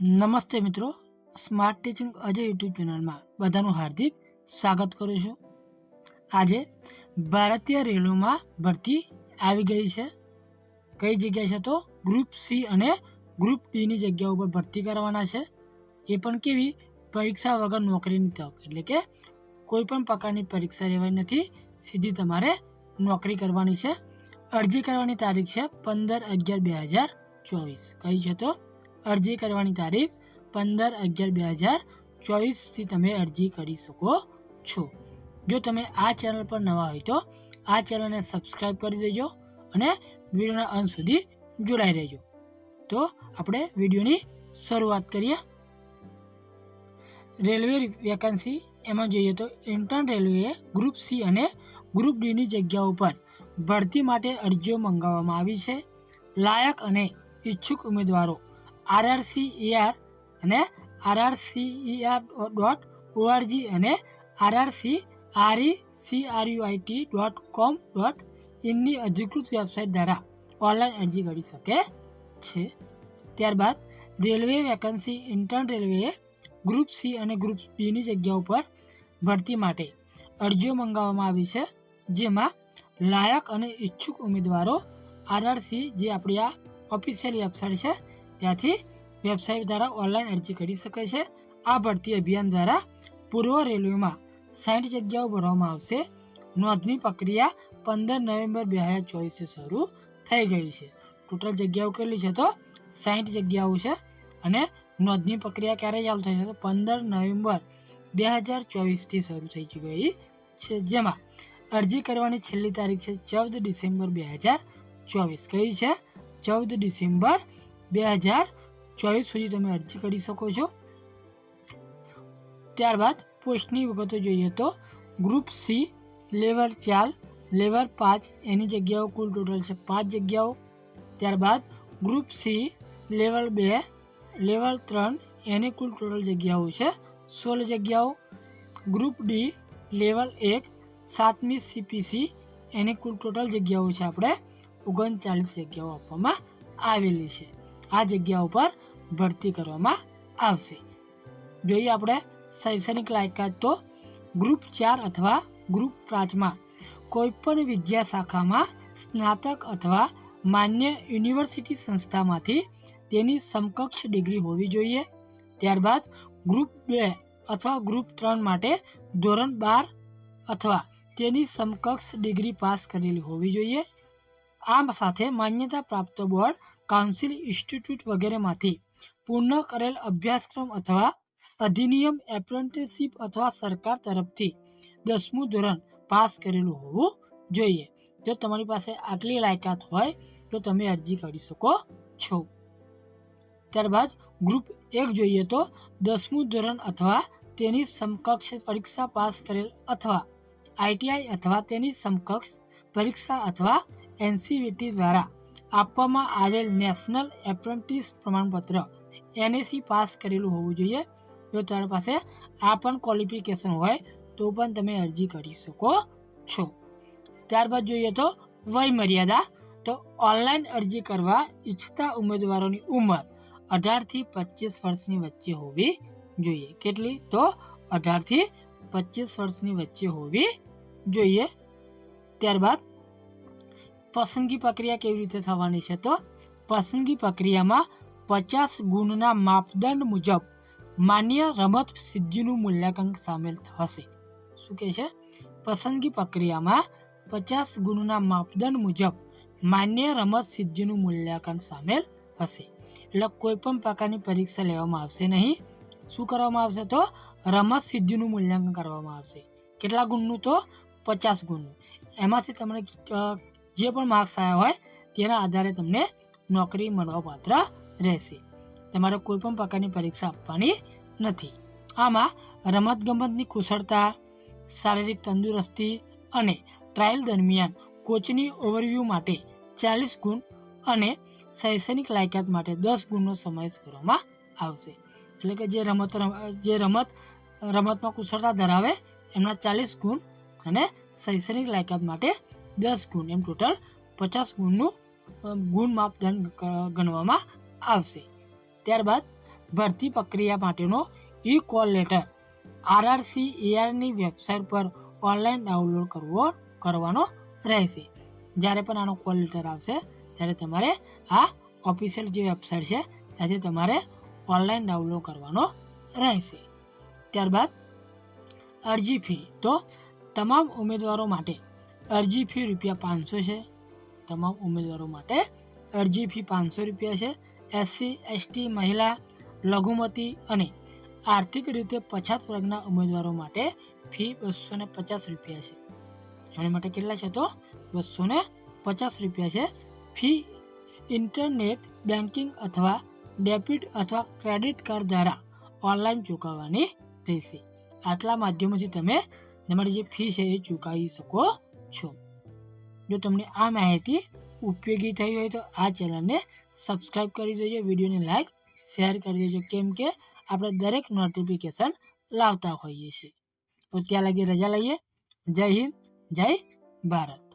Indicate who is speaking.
Speaker 1: નમસ્તે મિત્રો. Smart teaching Ajay YouTube ચેનલમાં બધાનું હાર્દિક સ્વાગત કરું છું. આજે ભારતીય રેલવેમાં ભરતી આવી ગઈ છે. કઈ જગ્યાએ છે તો? ગ્રુપ સી અને ગ્રુપ ડીની જગ્યા ઉપર ભરતી કરવાના છે. એ પણ કેવી? પરીક્ષા વગર નોકરીની તક, એટલે કે કોઈ પણ પ્રકારની પરીક્ષા લેવાની નથી. સીધી તમારે નોકરી કરવાની છે. અરજી કરવાની તારીખ છે પંદર અગિયાર બે હજાર ચોવીસ. કઈ છે તો? અરજી કરવાની તારીખ પંદર અગિયાર બે હજાર ચોવીસથી તમે અરજી કરી શકો છો. જો તમે આ ચેનલ પર નવા હોય તો આ ચેનલને સબસ્ક્રાઈબ કરી દેજો અને વિડીયોના અંત સુધી જોડાઈ રહેજો. તો આપણે વિડીયોની શરૂઆત કરીએ. રેલવે વેકન્સી, એમાં જોઈએ તો ઇન્ટર્ન રેલવેએ ગ્રુપ સી અને ગ્રુપ ડીની જગ્યાઓ પર ભરતી માટે અરજીઓ મંગાવવામાં આવી છે. લાયક અને ઈચ્છુક ઉમેદવારો આરઆરસીઈઆર અને આરઆરસીઈઆર ડોટ ઓઆરજી અને RRC RE CRUIT dot com dot ઇનની અધિકૃત વેબસાઇટ દ્વારા ઓનલાઈન અરજી કરી શકે છે. ત્યારબાદ રેલવે વેકન્સી ઇન્ટર્ન રેલવેએ ગ્રુપ સી અને ગ્રુપ બીની જગ્યા ઉપર ભરતી માટે અરજીઓ મંગાવવામાં આવી છે, જેમાં લાયક અને ઈચ્છુક ઉમેદવારો આરઆરસી જે આપણી આ ઓફિશિયલ વેબસાઇટ છે ત્યાંથી વેબસાઇટ દ્વારા ઓનલાઈન અરજી કરી શકે છે. આ ભરતી અભિયાન દ્વારા પૂર્વ રેલવેમાં સાઠ જગ્યાઓ ભરવામાં આવશે. નોંધણી પ્રક્રિયા પંદર નવેમ્બર બે હજાર ચોવીસે શરૂ થઈ ગઈ છે. ટોટલ જગ્યાઓ કેટલી છે તો? સાઠ જગ્યાઓ છે અને નોંધણી પ્રક્રિયા ક્યારે ચાલુ થઈ છે તો? પંદર નવેમ્બર બે હજાર ચોવીસથી શરૂ થઈ ગઈ છે. જેમાં અરજી કરવાની છેલ્લી તારીખ છે ચૌદ ડિસેમ્બર બે હજાર ચોવીસ. કઈ છે? ચૌદ ડિસેમ્બર બે હજાર ચોવીસ સુધી તમે અરજી કરી શકો છો. ત્યારબાદ પોસ્ટની વિગતો જોઈએ તો ગ્રુપ સી લેવલ ચાર લેવલ પાંચ, એની જગ્યાઓ કુલ ટોટલ છે પાંચ જગ્યાઓ. ત્યારબાદ ગ્રુપ સી, લેવલ બે, લેવલ ત્રણ, એની કુલ ટોટલ જગ્યાઓ છે સોળ જગ્યાઓ. ગ્રુપ ડી, લેવલ એક, સાતમી સીપીસી એની કુલ ટોટલ જગ્યાઓ છે આપણે ઓગણચાલીસ જગ્યાઓ આપવામાં આવેલી છે. આ જગ્યા ઉપર ભરતી કરવામાં આવશે. જોઈએ આપણે શૈક્ષણિક લાયકાત તો ગ્રુપ ચાર અથવા ગ્રુપ પાંચમાં કોઈપણ વિદ્યા શાખામાં સ્નાતક અથવા માન્ય યુનિવર્સિટી સંસ્થામાંથી તેની સમકક્ષ ડિગ્રી હોવી જોઈએ. ત્યારબાદ ગ્રુપ બે અથવા ગ્રુપ ત્રણ માટે ધોરણ બાર અથવા તેની સમકક્ષ ડિગ્રી પાસ કરેલી હોવી જોઈએ. આ સાથે માન્યતા પ્રાપ્ત બોર્ડ કાઉન્સિલ ઇન્સ્ટિટ્યૂટ વગેરેમાંથી પૂર્ણ કરેલ અભ્યાસક્રમ અથવા અધિનિયમ એપ્રેન્ટિસશીપ અથવા સરકાર તરફથી દસમું ધોરણ પાસ કરેલું હોવું જોઈએ જો તમારી પાસે આટલી લાયકાત હોય તો તમે અરજી કરી શકો છો ત્યારબાદ ગ્રુપ એક જોઈએ તો દસમું ધોરણ અથવા તેની સમકક્ષ પરીક્ષા પાસ કરેલ અથવા આઈટીઆઈ અથવા તેની સમકક્ષ પરીક્ષા અથવા એનસીવીટી દ્વારા આપવામાં આવેલ નેશનલ એપ્રેન્ટિસ પ્રમાણપત્ર એનએસી પાસ કરેલું હોવું જોઈએ. જો તમારી પાસે આ પણ ક્વોલિફિકેશન હોય, તો પણ તમે અરજી કરી શકો છો. ત્યારબાદ જોઈએ તો વય મર્યાદા તો ઓનલાઈન અરજી કરવા ઈચ્છતા ઉમેદવારોની ઉંમર અઢારથી પચીસ વર્ષની વચ્ચે હોવી જોઈએ. કેટલી? તો અઢારથી પચીસ વર્ષની વચ્ચે હોવી જોઈએ. ત્યારબાદ પસંદગી પ્રક્રિયા કેવી રીતે થવાની છે તો પસંદગી પ્રક્રિયામાં પચાસ ગુણના માપદંડ મુજબ માન્ય રમત સિદ્ધિનું મૂલ્યાંકન સામેલ થશે. શું કહે છે? પસંદગી પ્રક્રિયામાં પચાસ ગુણના માપદંડ મુજબ માન્ય રમત સિદ્ધિનું મૂલ્યાંકન સામેલ હશે. એટલે કોઈ પણ પ્રકારની પરીક્ષા લેવામાં આવશે નહીં. શું કરવામાં આવશે તો? રમત સિદ્ધિનું મૂલ્યાંકન કરવામાં આવશે. કેટલા ગુણનું તો? પચાસ ગુણનું. એમાંથી તમને જે પણ માર્ક્સ આવ્યા હોય, તેના આધારે તમને નોકરી મળવાપાત્ર રહેશે. તમારે કોઈ પણ પ્રકારની પરીક્ષા આપવાની નથી. આમાં રમતગમતની કુશળતા, શારીરિક તંદુરસ્તી અને ટ્રાયલ દરમિયાન કોચની ઓવરવ્યૂ માટે ચાલીસ ગુણ અને શૈક્ષણિક લાયકાત માટે દસ ગુણનો સમાવેશ કરવામાં આવશે. એટલે કે જે રમત જે રમત, રમતમાં કુશળતા ધરાવે, એમના ચાલીસ ગુણ અને શૈક્ષણિક લાયકાત માટે દસ ગુણ, એમ ટોટલ પચાસ ગુણનું ગુણ માપદંડ ગણવામાં આવશે. ત્યારબાદ ભરતી પ્રક્રિયા માટેનો ઈ કોલ લેટર આરઆરસી એઆરની વેબસાઇટ પર ઓનલાઈન ડાઉનલોડ કરવો, કરવાનો રહેશે. જ્યારે પણ આનો કોલ લેટર આવશે, ત્યારે તમારે આ ઓફિશિયલ જે વેબસાઇટ છે, ત્યાંથી તમારે ઓનલાઈન ડાઉનલોડ કરવાનો રહેશે. ત્યારબાદ અરજી ફી તો તમામ ઉમેદવારો માટે અરજી ફી રૂપિયા પાંચસો છે. તમામ ઉમેદવારો માટે અરજી ફી પાંચસો રૂપિયા છે. એસસી એસટી મહિલા, લઘુમતી અને આર્થિક રીતે પછાત વર્ગના ઉમેદવારો માટે ફી બસો ને પચાસ રૂપિયા છે. એમના માટે કેટલા છે તો? બસો ને પચાસ રૂપિયા છે. ફી ઇન્ટરનેટ બેન્કિંગ અથવા ડેબિટ અથવા ક્રેડિટ કાર્ડ દ્વારા ઓનલાઈન ચૂકવવાની રહેશે. આટલા માધ્યમોથી તમે તમારી જે ફી છે એ ચૂકવી શકો છો. જો તમને આ માહિતી ઉપયોગી થઈ હોય તો આ ચેનલને સબસ્ક્રાઈબ કરી દેજો, વિડીયોને લાઈક શેર કરી દેજો, કેમ કે આપણે દરેક નોટિફિકેશન લાવતા હોઈએ છીએ. તો ત્યાં લાગી રજા લઈએ. જય હિન્દ, જય ભારત.